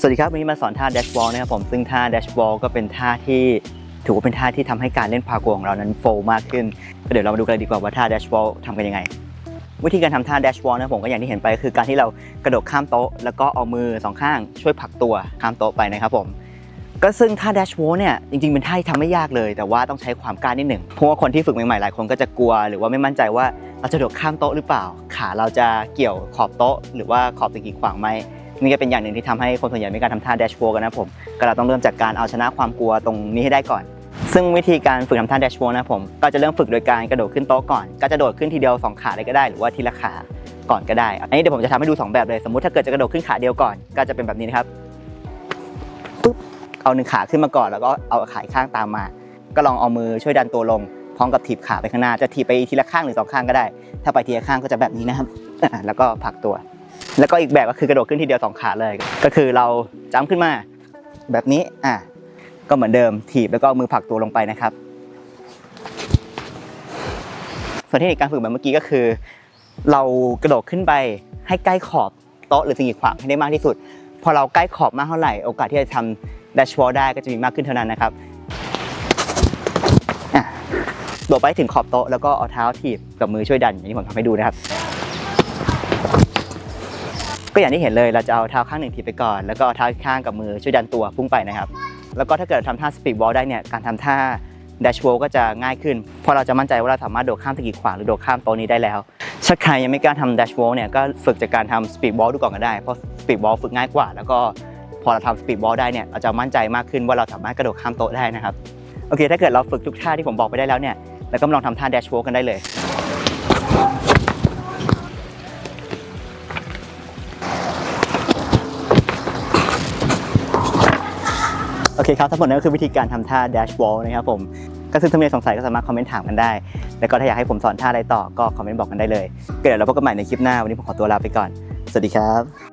สวัสดีครับวันนี้มาสอนท่า dash wall นะครับผมซึ่งท่า dash wall ก็เป็นท่าที่ถือว่าเป็นท่าที่ทำให้การเล่นพาโกของเรานั้นโฟล์มากขึ้นก็เดี๋ยวเรามาดูกันเลยดีกว่าว่าท่า dash wall ทำกันยังไง วิธีการทำท่า dash wall นะครับผมก็อย่างที่เห็นไปคือการที่เรากระโดดข้ามโต๊ะ แล้วก็เอามือสองข้างช่วยผลักตัวข้ามโต๊ะไปนะครับผมก็ซึ่งท่า dash wall เนี่ยจริงๆเป็นท่าที่ทำไม่ยากเลย แต่ว่าต้องใช้ความกล้านิดหนึ่งเพราะว่าคนที่ฝึกใหม่ๆหลายคนก็จะกลัว หรือว่าไม่มั่นใจว่าเราจะโดดข้ามโต๊ะหรือเปล่า ขาเราจะเกี่ยวขอบโต๊ะ หรือว่าขอบสิ่งกีดขวางไหม นี่ก็เป็นอย่างหนึ่งที่ทำให้คนส่วนใหญ่ไม่กล้าทำท่า dash wall กันนะผมก็เราต้องเริ่มจากการเอาชนะความกลัวตรงนี้ให้ได้ก่อน ซึ่งวิธีการฝึกทำท่า dash wall นะผมก็จะเริ่มฝึกโดยการกระโดดขึ้นโต๊ะก่อน ก็จะโดดขึ้นทีเดียวสองขาเลยก็ได้ หรือว่าทีละขาก่อนก็ได้ อันนี้เดี๋ยวผมจะทำให้ดูสองแบบเลย สมมติถ้าเกิดจะกระโดดขึ้นขาเดียวก่อน ก็จะเป็นแบบนี้นะครับปุ๊บเอาหนึ่งขาขึ้นมาก่อนแล้วก็เอาขาอีกข้างตามมา ก็ลองเอามือช่วยดันตัวลงพร้อมกับถีบขาไปข้างหน้าจะถีบไปทีละข้างหรือสองข้างก็ได้ ถ้าไปทีละข้างก็จะแบบนี้นะครับแล้วก็ผลักตัว แล้วก็อีกแบบก็คือกระโดดขึ้นทีเดียวสองขาเลย ก็คือเราจ้ำขึ้นมาแบบนี้อะก็เหมือนเดิมถีบแล้วก็มือผลักตัวลงไปนะครับ ส่วนเทคนิคการฝึกแบบเมื่อกี้ก็คือ เรากระโดดขึ้นไปให้ใกล้ขอบโต๊ะหรือสิ่งกีดขวางให้ได้มากที่สุด พอเราใกล้ขอบมากเท่าไหร่ โอกาสที่จะทำดัชวอลได้ก็จะมีมากขึ้นเท่านั้นนะครับอะโดดไปถึงขอบโต๊ะแล้วก็เอาเท้าถีบกับมือช่วยดันอย่างที่ผมทำให้ดูนะครับ ก็อย่างที่เห็นเลยเราจะเอาเท้าข้างหนึ่งถีบไปก่อน แล้วก็เอาเท้าอีกข้างกับมือช่วยดันตัวพุ่งไปนะครับ แล้วก็ถ้าเกิดทำท่าสปีดบอลได้เนี่ยการทำท่าดัชวลก็จะง่ายขึ้นเพราะเราจะมั่นใจว่าเราสามารถโดดข้ามตะกีดขวางหรือโดดข้ามโต๊ะนี้ได้แล้วถ้าใครยังไม่กล้าทำดัชวลเนี่ยก็ฝึกจากการทำสปีดบอลดูก่อนก็ได้เพราะสปีดบอลฝึกง่ายกว่า แล้วก็พอเราทำสปีดบอลได้เนี่ยเราจะมั่นใจมากขึ้นว่าเราสามารถกระโดดข้ามโต๊ะได้นะครับโอเค ถ้าเกิดเราฝึกทุกท่าที่ผมบอกไปได้แล้วเนี่ยเราก็ลองทำท่าดัชวกันได้เลย โอเคครับทั้งหมดนั้นก็คือวิธีการทำท่า dash wall นะครับผมก็ซึ่งถ้ามีสงสัยก็สามารถคอมเมนต์ถามกันได้ แล้วก็ถ้าอยากให้ผมสอนท่าอะไรต่อก็คอมเมนต์บอกกันได้เลยก็เดี๋ยวเราพบกันใหม่ในคลิปหน้าวันนี้ผมขอตัวลาไปก่อน สวัสดีครับ